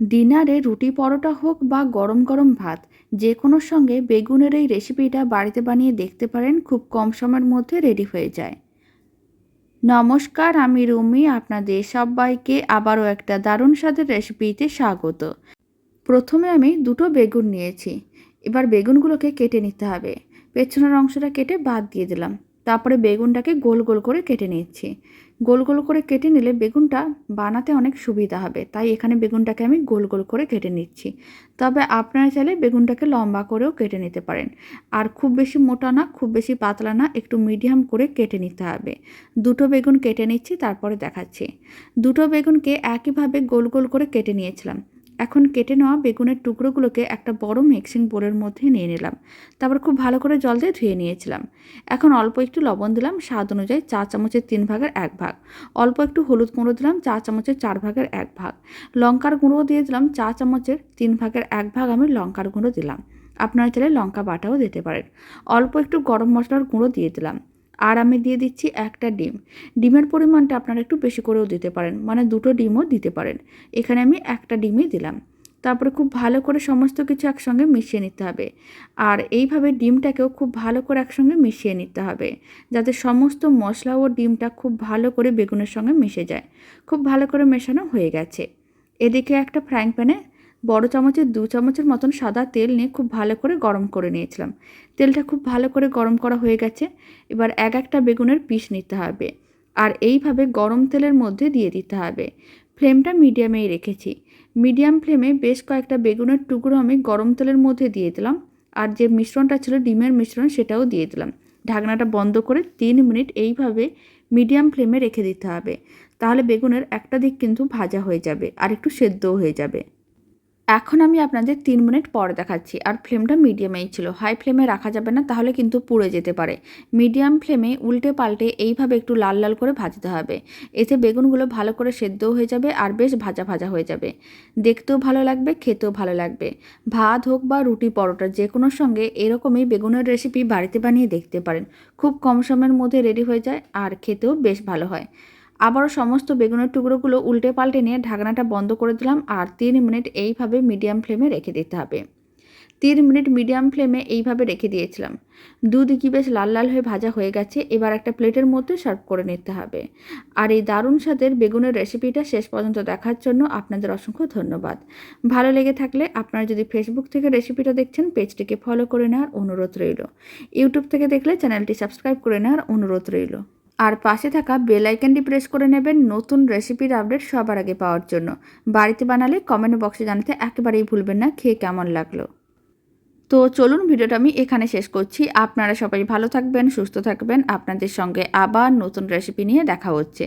ডিনারে রুটি পরোটা হোক বা গরম গরম ভাত, যে কোনো সঙ্গে বেগুনের এই রেসিপিটা বাড়িতে বানিয়ে দেখতে পারেন, খুব কম সময়ের মধ্যে রেডি হয়ে যায়। নমস্কার, আমি রুমি, আপনাদের সবাইকে আবারও একটা দারুণ স্বাদের রেসিপিতে স্বাগত। প্রথমে আমি দুটো বেগুন নিয়েছি। এবার বেগুনগুলোকে কেটে নিতে হবে। পেছনের অংশটা কেটে বাদ দিয়ে দিলাম। তারপরে বেগুনটাকে গোল গোল করে কেটে নিচ্ছি। গোল গোল করে কেটে নিলে বেগুনটা বানাতে অনেক সুবিধা হবে, তাই এখানে বেগুনটাকে আমি গোল গোল করে কেটে নিচ্ছি। তবে আপনারা চাইলে বেগুনটাকে লম্বা করেও কেটে নিতে পারেন। আর খুব বেশি মোটা না, খুব বেশি পাতলা না, একটু মিডিয়াম করে কেটে নিতে হবে। দুটো বেগুন কেটে নিচ্ছি, তারপরে দেখাচ্ছি। দুটো বেগুনকে একইভাবে গোল গোল করে কেটে নিয়েছিলাম। এখন কেটে নেওয়া বেগুনের টুকরোগুলোকে একটা বড় মিক্সিং বোলের মধ্যে নিয়ে নিলাম। তারপর খুব ভালো করে জল দিয়ে ধুয়ে নিয়েছিলাম। এখন অল্প একটু লবণ দিলাম, স্বাদ অনুযায়ী চা চামচের তিন ভাগের এক ভাগ। অল্প একটু হলুদ গুঁড়ো দিলাম, চা চামচের চার ভাগের এক ভাগ। লঙ্কার গুঁড়ো দিয়ে দিলাম, চা চামচের তিন ভাগের এক ভাগ আমি লঙ্কার গুঁড়ো দিলাম। আপনারা চাইলে লঙ্কা বাটাও দিতে পারেন। অল্প একটু গরম মশলার গুঁড়ো দিয়ে দিলাম। আর আমি দিয়ে দিচ্ছি একটা ডিম। ডিমের পরিমাণটা আপনারা একটু বেশি করেও দিতে পারেন মানে দুটো ডিমও দিতে পারেন। এখানে আমি একটা ডিমই দিলাম। তারপরে খুব ভালো করে সমস্ত কিছু একসঙ্গে মিশিয়ে নিতে হবে। আর এইভাবে ডিমটাকেও খুব ভালো করে একসঙ্গে মিশিয়ে নিতে হবে, যাতে সমস্ত মশলা ও ডিমটা খুব ভালো করে বেগুনের সঙ্গে মিশে যায়। খুব ভালো করে মেশানো হয়ে গেছে। এদিকে একটা ফ্রাইং প্যানে বড় চামচের দু চামচের মতন সাদা তেল নিয়ে খুব ভালো করে গরম করে নিয়েছিলাম। তেলটা খুব ভালো করে গরম করা হয়ে গেছে। এবার এক একটা বেগুনের পিস নিতে হবে। আর এইভাবে গরম তেলের মধ্যে দিয়ে দিতে হবে। ফ্লেমটা মিডিয়ামেই রেখেছি। মিডিয়াম ফ্লেমে বেশ কয়েকটা বেগুনের টুকরো আমি গরম তেলের মধ্যে দিয়ে দিলাম। আর যে মিশ্রণটা ছিল, ডিমের মিশ্রণ, সেটাও দিয়ে দিলাম। ঢাকনাটা বন্ধ করে তিন মিনিট এইভাবে মিডিয়াম ফ্লেমে রেখে দিতে হবে। তাহলে বেগুনের একটা দিক কিন্তু ভাজা হয়ে যাবে আর একটু সেদ্ধও হয়ে যাবে। এখন আমি আপনাদের তিন মিনিট পর দেখাচ্ছি। আর ফ্লেমটা মিডিয়ামেই ছিল। হাই ফ্লেমে রাখা যাবে না, তাহলে কিন্তু পুড়ে যেতে পারে। মিডিয়াম ফ্লেমে উল্টে পাল্টে এইভাবে একটু লাল লাল করে ভাজতে হবে। এতে বেগুনগুলো ভালো করে সেদ্ধও হয়ে যাবে আর বেশ ভাজা ভাজা হয়ে যাবে। দেখতেও ভালো লাগবে, খেতেও ভালো লাগবে। ভাত হোক বা রুটি, পরোটা, যে কোনো সঙ্গে এরকমই বেগুনের রেসিপি বাড়িতে বানিয়ে দেখতে পারেন। খুব কম সময়ের মধ্যে রেডি হয়ে যায় আর খেতেও বেশ ভালো হয়। আবারও সমস্ত বেগুনের টুকরোগুলো উল্টে পাল্টে নিয়ে ঢাকনাটা বন্ধ করে দিলাম আর তিন মিনিট এইভাবে মিডিয়াম ফ্লেমে রেখে দিতে হবে। তিন মিনিট মিডিয়াম ফ্লেমে এইভাবে রেখে দিয়েছিলাম। দুদিকে বেশ লাল লাল হয়ে ভাজা হয়ে গেছে, এবার একটা প্লেটের মধ্যে সার্ভ করে নিতে হবে। আর এই দারুণ স্বাদের বেগুনের রেসিপিটা শেষ পর্যন্ত দেখার জন্য আপনাদের অসংখ্য ধন্যবাদ। ভালো লেগে থাকলে আপনারা যদি ফেসবুক থেকে রেসিপিটা দেখছেন, পেজটিকে ফলো করে নেওয়ার অনুরোধ রইল। ইউটিউব থেকে দেখলে চ্যানেলটি সাবস্ক্রাইব করে নেওয়ার অনুরোধ রইল। আর পাশে থাকা বেল আইকনটি প্রেস করে নেবেন নতুন রেসিপির আপডেট সবার আগে পাওয়ার জন্য। বাড়িতে বানালে কমেন্ট বক্সে জানাতে একেবারেই ভুলবেন না, খেয়ে কেমন লাগল? তো চলুন ভিডিওটা আমি এখানে শেষ করছি। আপনারা সবাই ভালো থাকবেন, সুস্থ থাকবেন। আপনাদের সঙ্গে আবার নতুন রেসিপি নিয়ে দেখা হচ্ছে।